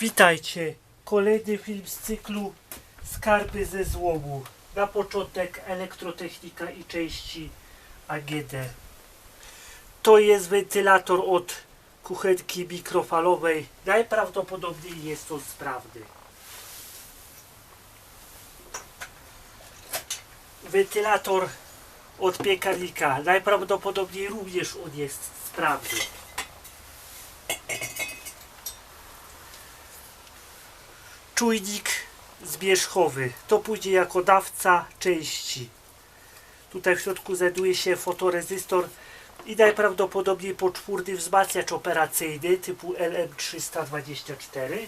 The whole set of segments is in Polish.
Witajcie! Kolejny film z cyklu Skarby ze złomu. Na początek elektrotechnika i części AGD. To jest wentylator od kuchenki mikrofalowej. Najprawdopodobniej jest on sprawny. Wentylator od piekarnika. Najprawdopodobniej również on jest sprawny. Czujnik zmierzchowy. To pójdzie jako dawca części. Tutaj w środku znajduje się fotorezystor i najprawdopodobniej poczwórny wzmacniacz operacyjny typu LM324.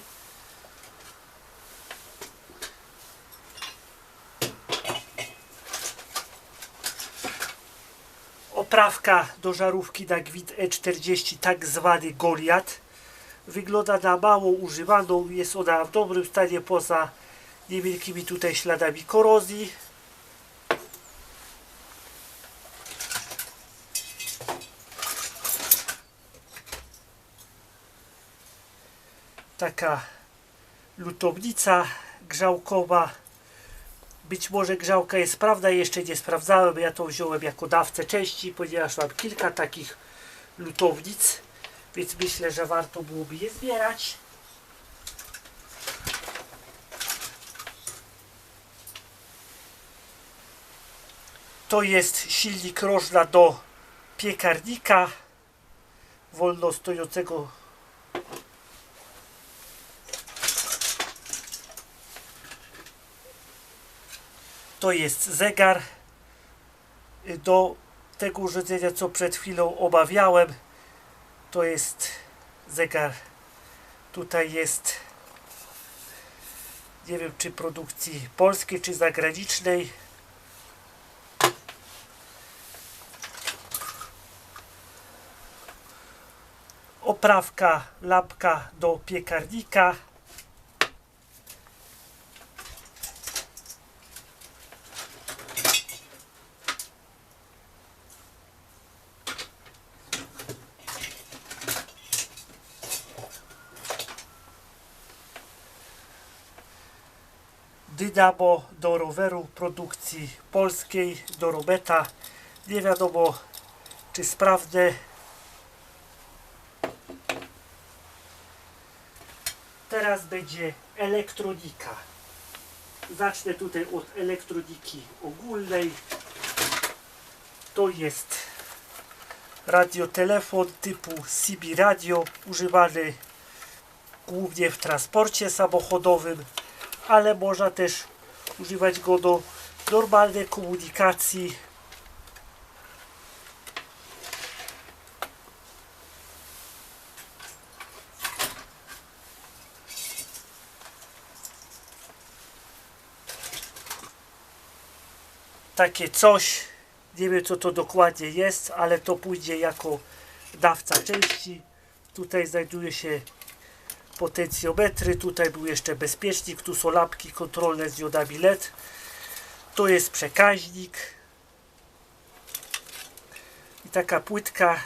Oprawka do żarówki na gwint E40, tak zwany Goliat wygląda na mało używaną, jest ona w dobrym stanie poza niewielkimi tutaj śladami korozji. Taka lutownica grzałkowa. Być może grzałka jest sprawna, jeszcze nie sprawdzałem. Ja to wziąłem jako dawcę części, ponieważ mam kilka takich lutownic więc myślę, że warto byłoby je zbierać. To jest silnik rożna do piekarnika wolno stojącego to jest zegar do tego urządzenia co przed chwilą omawiałem to jest zegar. Tutaj jest nie wiem czy produkcji polskiej czy zagranicznej. Oprawka lampka do piekarnika Dynamo do roweru produkcji polskiej, do Robeta. Nie wiadomo czy sprawne. Teraz będzie elektronika. Zacznę tutaj od elektroniki ogólnej. To jest radiotelefon typu CB radio używany głównie w transporcie samochodowym ale można też używać go do normalnej komunikacji. Takie coś, nie wiem co to dokładnie jest, ale to pójdzie jako dawca części. Tutaj znajduje się potencjometry, tutaj był jeszcze bezpiecznik, tu są lampki kontrolne z diodami LED, to jest przekaźnik. I taka płytka,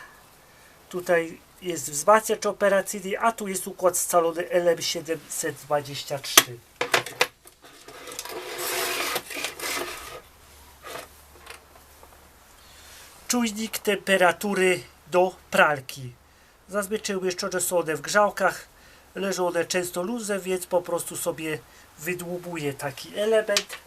tutaj jest wzmacniacz operacyjny, a tu jest układ scalony LM723. Czujnik temperatury do pralki. Zazwyczaj umieszczone są one w grzałkach, leżą one często luze, więc po prostu sobie wydłubuję taki element.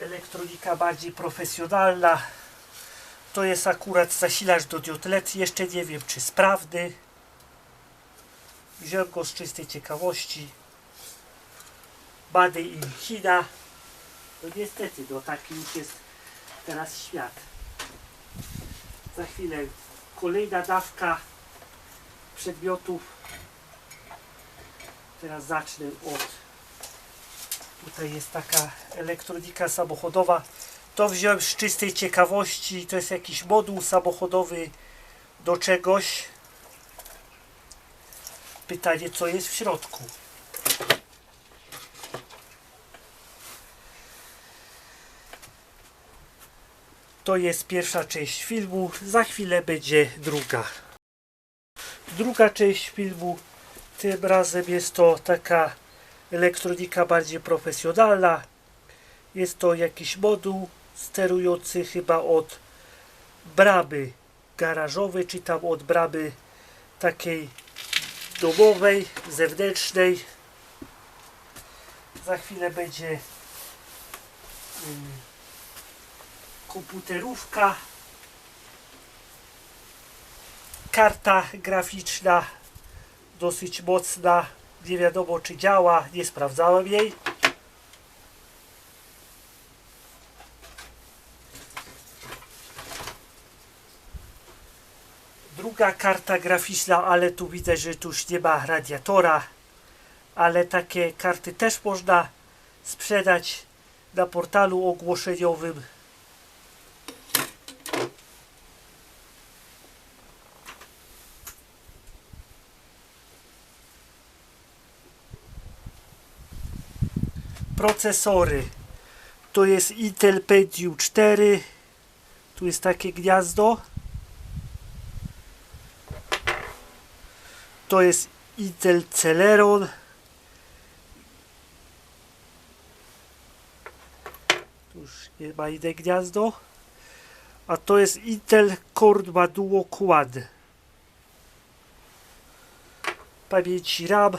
Elektronika bardziej profesjonalna. To jest akurat zasilacz do diod LED. Jeszcze nie wiem czy sprawny. Wziąłem go z czystej ciekawości. Made in China. No niestety, no taki już jest teraz świat za chwilę kolejna dawka przedmiotów. Teraz zacznę od tutaj jest taka elektronika samochodowa. To wziąłem z czystej ciekawości. To jest jakiś moduł samochodowy do czegoś. Pytanie, co jest w środku. To jest pierwsza część filmu, za chwilę będzie druga. Druga część filmu, tym razem jest to taka elektronika bardziej profesjonalna. Jest to jakiś moduł sterujący chyba od bramy garażowej, czy tam od bramy takiej domowej, zewnętrznej. Za chwilę będzie mm, komputerówka, karta graficzna, dosyć mocna, nie wiadomo czy działa, nie sprawdzałem jej. Druga karta graficzna, ale tu widzę, że tu już nie ma radiatora, ale takie karty też można sprzedać na portalu ogłoszeniowym. Procesory. To jest Intel Pentium 4. Tu jest takie gniazdo. To jest Intel Celeron. Tu już nie ma inne gniazdo. A to jest Intel Core 2 Duo Quad. Pamięci RAM.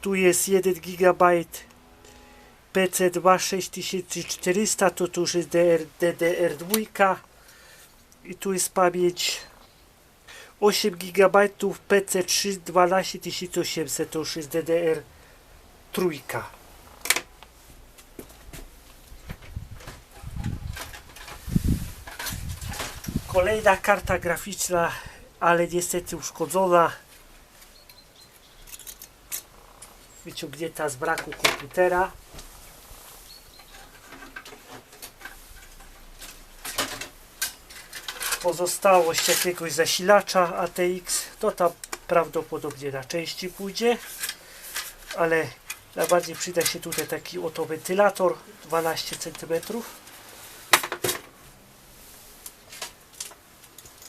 Tu jest 1 GB PC2 6400, to tu już jest DR, DDR2 i tu jest pamięć 8 GB PC3 12800, to już jest DDR trójka. Kolejna karta graficzna, ale niestety uszkodzona. Wyciągnięta z braku komputera. Pozostałość jakiegoś zasilacza ATX, to tam prawdopodobnie na części pójdzie, ale najbardziej przyda się tutaj taki oto wentylator 12 cm.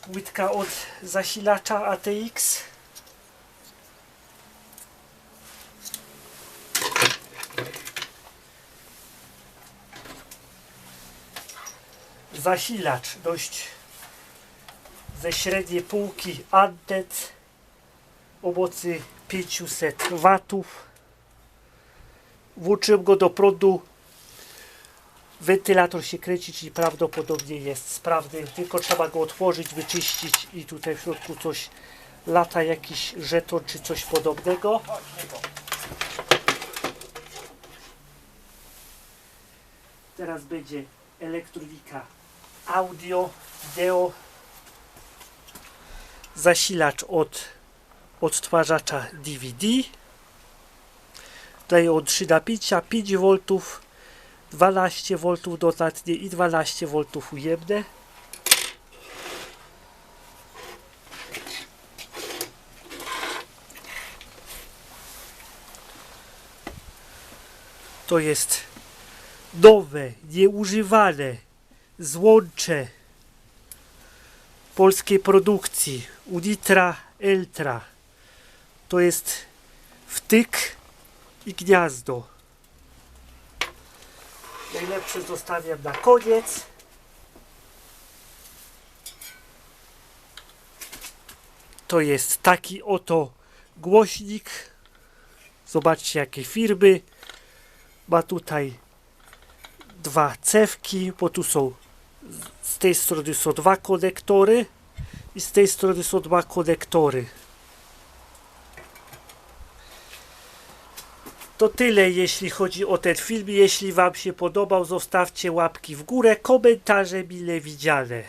Płytka od zasilacza ATX. Zasilacz dość ze średniej półki Antet o mocy 500 watów. Włączyłem go do prądu. Wentylator się kręci, czyli prawdopodobnie jest sprawny. Tylko trzeba go otworzyć, wyczyścić i tutaj w środku coś lata, jakiś żeton czy coś podobnego. Teraz będzie elektronika audio, wideo, zasilacz od odtwarzacza DVD. Daje on 3 napięcia, 5 V, 12 V dodatnie i 12 V ujemne. To jest nowe, nieużywane złącze polskiej produkcji Unitra Eltra. To jest wtyk i gniazdo. Najlepsze zostawiam na koniec. To jest taki oto głośnik. Zobaczcie jakie firmy. Ma tutaj dwa cewki, bo tu są z tej strony są dwa konektory i z tej strony są dwa konektory. To tyle jeśli chodzi o ten film. Jeśli Wam się podobał, zostawcie łapki w górę, komentarze mile widziane.